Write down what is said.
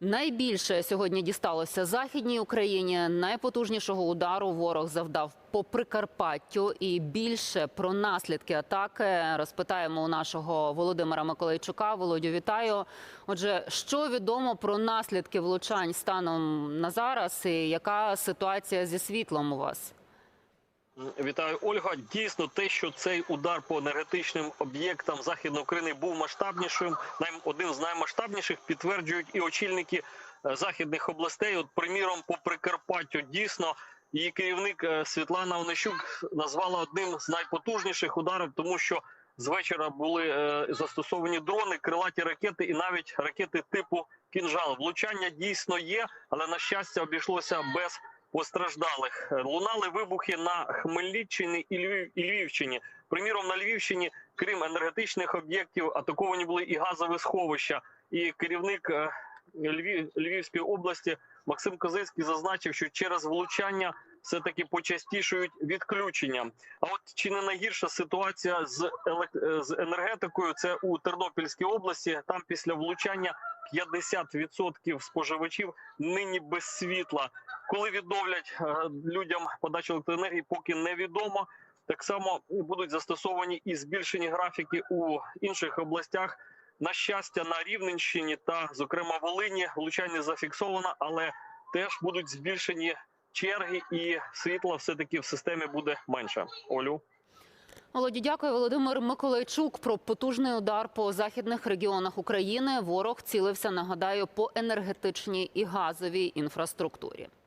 Найбільше сьогодні дісталося західній Україні. Найпотужнішого удару ворог завдав по Прикарпаттю. І більше про наслідки атаки розпитаємо у нашого Володимира Миколайчука. Володю, вітаю. Отже, що відомо про наслідки влучань станом на зараз, і яка ситуація зі світлом у вас? Вітаю, Ольга. Дійсно, те, що цей удар по енергетичним об'єктам Західної України був масштабнішим, один з наймасштабніших, підтверджують і очільники е, західних областей. От, приміром, по Прикарпаттю дійсно її керівник е, Світлана Онищук назвала одним з найпотужніших ударів, тому що з вечора були е, застосовані дрони, крилаті ракети і навіть ракети типу кінжал. Влучання дійсно є, але на щастя обійшлося без постраждалих. Е, Лунали вибухи на Хмельниччині і Львів і Львівщині. Приміром, на Львівщині, крім енергетичних об'єктів, атаковані були і газові сховища. І керівник е, Львів, Львівської області Максим Козицький зазначив, що через влучання все таки почастішують відключення. А от чи не найгірша ситуація з е, з енергетикою? Це у Тернопільській області. Там після влучання 50% споживачів нині без світла. Коли відновлять е, людям подачу електроенергії, поки невідомо. Так само будуть застосовані і збільшені графіки у інших областях. На щастя, на Рівненщині та, зокрема, Волині влучання зафіксовано, але теж будуть збільшені черги, і світла все таки в системі буде менше. Олю. Володі, дякую. Володимир Миколайчук про потужний удар по західних регіонах України. Ворог цілився, нагадаю, по енергетичній і газовій інфраструктурі.